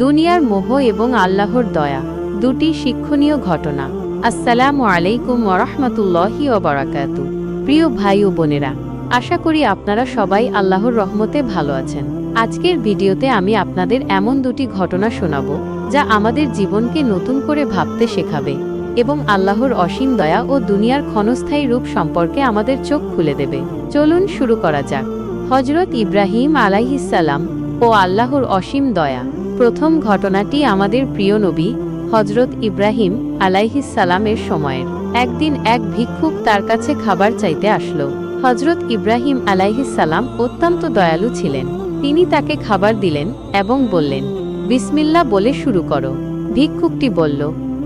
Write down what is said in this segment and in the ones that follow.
দুনিয়ার মোহ এবং আল্লাহর দয়া, দুটি শিক্ষণীয় ঘটনা। আসসালামু আলাইকুম ওরহমতুল্লাহি ওবরাকাত প্রিয় ভাই ও বোনেরা, আশা করি আপনারা সবাই আল্লাহর রহমতে ভালো আছেন। আজকের ভিডিওতে আমি আপনাদের এমন দুটি ঘটনা শোনাব, যা আমাদের জীবনকে নতুন করে ভাবতে শেখাবে এবং আল্লাহর অসীম দয়া ও দুনিয়ার ক্ষণস্থায়ী রূপ সম্পর্কে আমাদের চোখ খুলে দেবে। চলুন শুরু করা যাক। হজরত ইব্রাহিম আলাইহিসাল্লাম ও আল্লাহর অসীম দয়া। প্রথম ঘটনাটি আমাদের প্রিয় নবী হজরত ইব্রাহিম আলাইহিসালামের সময়ের। একদিন এক ভিক্ষুক তার কাছে খাবার চাইতে আসলো। হজরত ইব্রাহিম আলাইহিসাল্লাম অত্যন্ত দয়ালু ছিলেন। তিনি তাকে খাবার দিলেন এবং বললেন বিসমিল্লা বলে শুরু করো। ভিক্ষুকটি বলল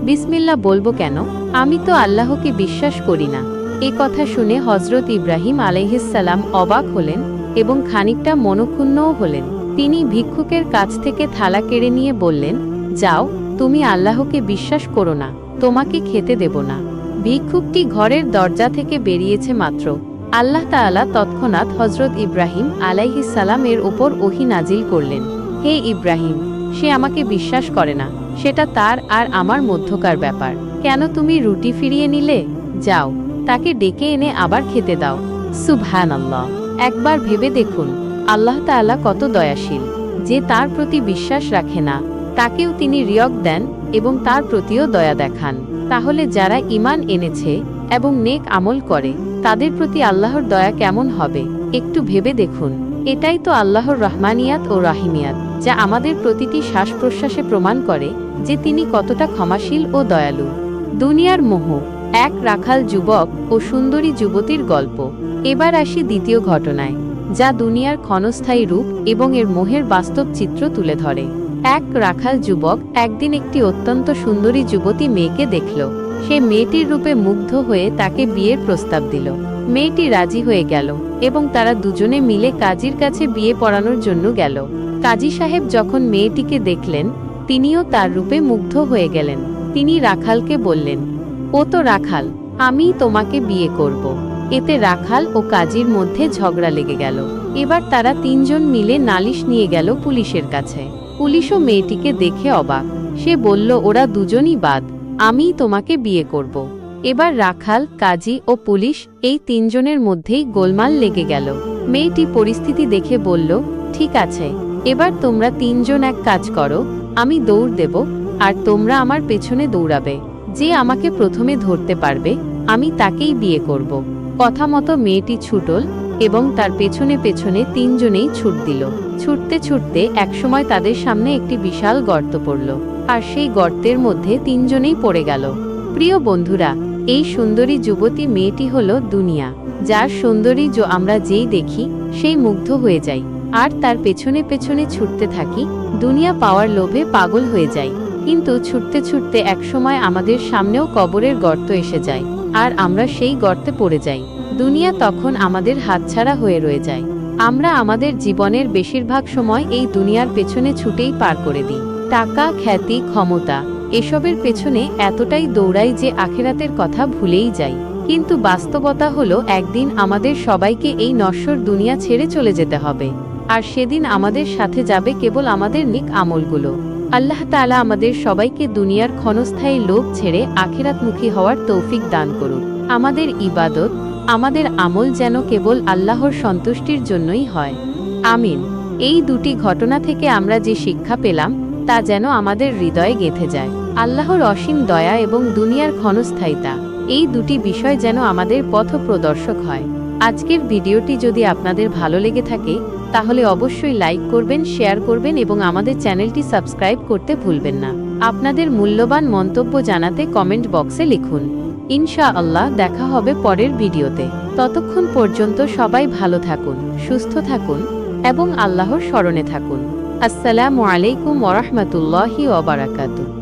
বিসমিল্লা বলব কেন? আমি তো আল্লাহকে বিশ্বাস করি না। এ কথা শুনে হজরত ইব্রাহিম আলাইহিসাল্লাম অবাক হলেন এবং খানিকটা মনক্ষুণ্ণও হলেন। তিনি ভিক্ষুকের কাছ থেকে থালা কেড়ে নিয়ে বললেন, যাও, তুমি আল্লাহকে বিশ্বাস করো না, তোমাকে খেতে দেব না। ভিক্ষুকটি ঘরের দরজা থেকে বেরিয়েছে মাত্র। আল্লাহ তাআলা তৎক্ষণাৎ হজরত ইব্রাহিম আলাইহিসাল্লাম এর ওপর ওহি নাজিল করলেন। হে ইব্রাহিম, সে আমাকে বিশ্বাস করে না, সেটা তার আর আমার মধ্যকার ব্যাপার। কেন তুমি রুটি ফিরিয়ে নিলে? যাও, তাকে ডেকে এনে আবার খেতে দাও। সুবহান একবার ভেবে দেখুন আল্লাহ তাআলা কত দয়াশীল, যে তার প্রতি বিশ্বাস রাখে না, তাকেও তিনি রিয়ক দেন এবং তার প্রতিও দয়া দেখান। তাহলে যারা ইমান এনেছে এবং নেক আমল করে, তাদের প্রতি আল্লাহর দয়া কেমন হবে? একটু ভেবে দেখুন। এটাই তো আল্লাহর রহমানিয়াত ও রাহিমিয়াত, যা আমাদের প্রতিটি শ্বাস প্রশ্বাসে প্রমাণ করে যে তিনি কতটা ক্ষমাশীল ও দয়ালু। দুনিয়ার মোহ, এক রাখাল যুবক ও সুন্দরী যুবতীর গল্প। এবার আসি দ্বিতীয় ঘটনায়। যা দুনিয়ার ক্ষণস্থায়ী রূপ এবং এর মোহের বাস্তব চিত্র তুলে ধরে। এক রাখাল যুবক একদিন একটি অত্যন্ত সুন্দরী যুবতী মেয়েকে দেখল। সে মেয়েটির রূপে মুগ্ধ হয়ে তাকে বিয়ের প্রস্তাব দিল। মেয়েটি রাজি হয়ে গেল এবং তারা দুজনে মিলে কাজীর কাছে বিয়ে পড়ানোর জন্য গেল। কাজী সাহেব যখন মেয়েটিকে দেখলেন, তিনিও তার রূপে মুগ্ধ হয়ে গেলেন। তিনি রাখালকে বললেন, ও তো রাখাল, আমিই তোমাকে বিয়ে করব। এতে রাখাল ও কাজীর মধ্যে ঝগড়া লেগে গেল। এবার তারা তিনজন মিলে নালিশ নিয়ে গেল পুলিশের কাছে। পুলিশও মেয়েটিকে দেখে অবাক। সে বলল, ওরা দুজনই বাদ। আমিই তোমাকে বিয়ে করব। এবার রাখাল, কাজী ও পুলিশ এই তিনজনের মধ্যেই গোলমাল লেগে গেল। মেয়েটি পরিস্থিতি দেখে বলল, ঠিক আছে, এবার তোমরা তিনজন এক কাজ করো। আমি দৌড় দেব, আর তোমরা আমার পেছনে দৌড়াবে। যে আমাকে প্রথমে ধরতে পারবে, আমি তাকেই বিয়ে করব। কথা মতো মেয়েটি ছুটল এবং তার পেছনে পেছনে তিনজনেই ছুট দিল। ছুটতে ছুটতে একসময় তাদের সামনে একটি বিশাল গর্ত পড়ল আর সেই গর্তের মধ্যে তিনজনেই পড়ে গেল। প্রিয় বন্ধুরা, এই সুন্দরী যুবতী মেয়েটি হল দুনিয়া। যার সৌন্দর্য আমরা যেই দেখি, সেই মুগ্ধ হয়ে যাই। আর তার পেছনে পেছনে ছুটতে থাকি, দুনিয়া পাওয়ার লোভে পাগল হয়ে যাই। কিন্তু ছুটতে ছুটতে একসময় আমাদের সামনেও কবরের গর্ত এসে যায়। আর আমরা সেই গর্তে পড়ে যাই। দুনিয়া তখন আমাদের হাতছাড়া হয়ে রয়ে যায়। আমরা আমাদের জীবনের বেশিরভাগ সময় এই দুনিয়ার পেছনে ছুটেই পার করে দিই। টাকা, খ্যাতি, ক্ষমতা, এসবের পেছনে এতটাই দৌড়াই যে আখেরাতের কথা ভুলেই যাই। কিন্তু বাস্তবতা হলো, একদিন আমাদের সবাইকে এই নশ্বর দুনিয়া ছেড়ে চলে যেতে হবে। আর সেদিন আমাদের সাথে যাবে কেবল আমাদের নিক আমলগুলো। আল্লাহ তাআলা আমাদের সবাইকে দুনিয়ার ক্ষণস্থায়ী লোভ ছেড়ে আখেরাতমুখী হওয়ার তৌফিক দান করুক আমাদের ইবাদত, আমাদের আমল যেন কেবল আল্লাহর সন্তুষ্টির জন্যই হয়। আমিন। এই দুটি ঘটনা থেকে আমরা যে শিক্ষা পেলাম, তা যেন আমাদের হৃদয়ে গেঁথে যায়। আল্লাহর অসীম দয়া এবং দুনিয়ার ক্ষণস্থায়িতা, এই দুটি বিষয় যেন আমাদের পথ প্রদর্শক হয়। আজকের ভিডিওটি যদি আপনাদের ভালো লেগে থাকে, তাহলে অবশ্যই লাইক করবেন, শেয়ার করবেন এবং আমাদের চ্যানেলটি সাবস্ক্রাইব করতে ভুলবেন না। আপনাদের মূল্যবান মন্তব্য জানাতে কমেন্ট বক্সে লিখুন। ইনশা আল্লাহ দেখা হবে পরের ভিডিওতে। ততক্ষণ পর্যন্ত সবাই ভালো থাকুন, সুস্থ থাকুন এবং আল্লাহর স্মরণে থাকুন। আসসালামু আলাইকুম ওরহমতুল্লাহি ওবরাকাতু